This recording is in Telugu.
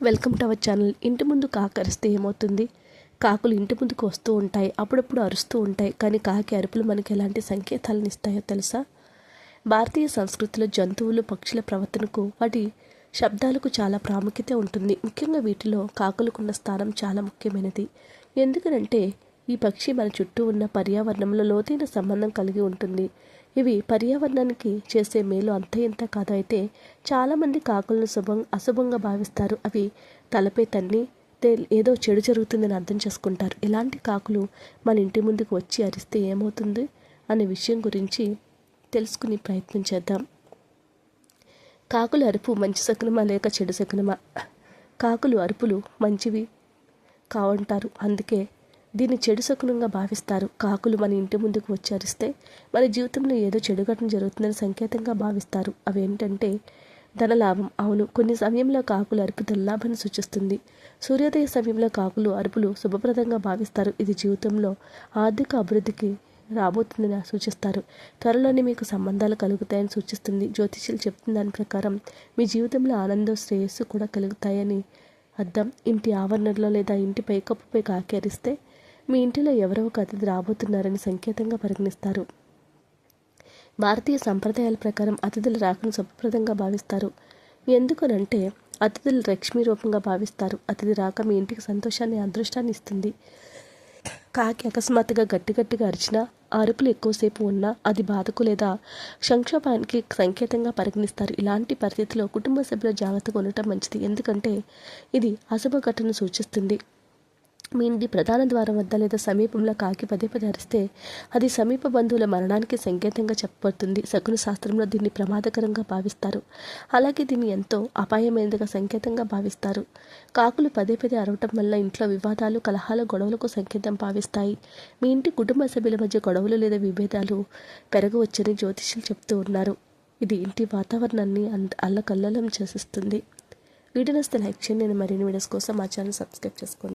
Welcome to our channel. ఇంటి ముందు కాకి అరిస్తే ఏమవుతుంది? కాకులు ఇంటి ముందుకు వస్తూ ఉంటాయి అప్పుడప్పుడు అరుస్తూ ఉంటాయి. కానీ కాకి అరుపులు మనకి ఎలాంటి సంకేతాలను ఇస్తాయో తెలుసా? భారతీయ సంస్కృతిలో జంతువులు పక్షుల ప్రవర్తనకు వాటి శబ్దాలకు చాలా ప్రాముఖ్యత ఉంటుంది. ముఖ్యంగా వీటిలో కాకులకున్న స్థానం చాలా ముఖ్యమైనది. ఎందుకనంటే ఈ పక్షి మన చుట్టూ ఉన్న పర్యావరణంలో లోతైన సంబంధం కలిగి ఉంటుంది. ఇవి పర్యావరణానికి చేసే మేలు అంత ఇంత కాదు అయితే చాలామంది కాకులను శుభం అశుభంగా భావిస్తారు. అవి తలపై తన్ని ఏదో చెడు జరుగుతుందని అర్థం చేసుకుంటారు. ఇలాంటి కాకులు మన ఇంటి ముందుకు వచ్చి అరిస్తే ఏమవుతుంది? అనే విషయం గురించి తెలుసుకుని ప్రయత్నం చేద్దాం. కాకుల అరుపు మంచి శకునమా లేక చెడు శకునమా? కాకులు అరుపులు మంచివి కావంటారు. అందుకే దీన్ని చెడు శకునంగా భావిస్తారు. కాకులు మన ఇంటి ముందుకు వచ్చి అరిస్తే మన జీవితంలో ఏదో చెడు ఘటన జరుగుతుందని సంకేతంగా భావిస్తారు. అవేంటంటే ధనలాభం. అవును కొన్ని సమయంలో కాకులు అరుపు ధనలాభాన్ని సూచిస్తుంది. సూర్యోదయ సమయంలో కాకులు అరుపులు శుభప్రదంగా భావిస్తారు. ఇది జీవితంలో ఆర్థిక అభివృద్ధికి రాబోతుందని సూచిస్తారు. త్వరలోనే మీకు సంబంధాలు కలుగుతాయని సూచిస్తుంది. జ్యోతిష్యులు చెప్తున్న దాని ప్రకారం మీ జీవితంలో ఆనందం శ్రేయస్సు కూడా కలుగుతాయని అర్థం. ఇంటి ఆవరణలో లేదా ఇంటి పైకప్పుపై కాకేరిస్తే మీ ఇంటిలో ఎవరో ఒక అతిథి రాబోతున్నారని సంకేతంగా పరిగణిస్తారు. భారతీయ సంప్రదాయాల ప్రకారం అతిథుల రాకను శుభప్రదంగా భావిస్తారు. ఎందుకనంటే అతిథులు లక్ష్మీ రూపంగా భావిస్తారు. అతిథి రాక మీ ఇంటికి సంతోషాన్ని అదృష్టాన్ని ఇస్తుంది. కాకి అకస్మాత్తుగా గట్టి గట్టిగా అరిచినా అరుపులు ఎక్కువసేపు ఉన్నా అది బాధకు లేదా సంక్షోభానికి సంకేతంగా పరిగణిస్తారు. ఇలాంటి పరిస్థితిలో కుటుంబ సభ్యుల జాగ్రత్తగా ఉండటం మంచిది. ఎందుకంటే ఇది అశుభ ఘటనను సూచిస్తుంది. మీ ఇంటి ప్రధాన ద్వారం వద్ద లేదా సమీపంలో కాకి పదే పదే అరిస్తే అది సమీప బంధువుల మరణానికి సంకేతంగా చెప్పబడుతుంది. శకున శాస్త్రంలో దీన్ని ప్రమాదకరంగా భావిస్తారు. అలాగే దీన్ని ఎంతో అపాయమైనదిగా సంకేతంగా భావిస్తారు. కాకులు పదే పదే అరవటం వల్ల ఇంట్లో వివాదాలు కలహాలు గొడవలకు సంకేతం భావిస్తాయి. మీ ఇంటి కుటుంబ సభ్యుల మధ్య గొడవలు లేదా విభేదాలు పెరగవచ్చని జ్యోతిష్యులు చెప్తూ ఉన్నారు. ఇది ఇంటి వాతావరణాన్ని అల్లకల్లలం చేసిస్తుంది. వీడియో నస్తే లైక్ చేయండి. నేను మరిన్ని వీడియోస్ కోసం మా ఛానల్ సబ్స్క్రైబ్ చేసుకోండి.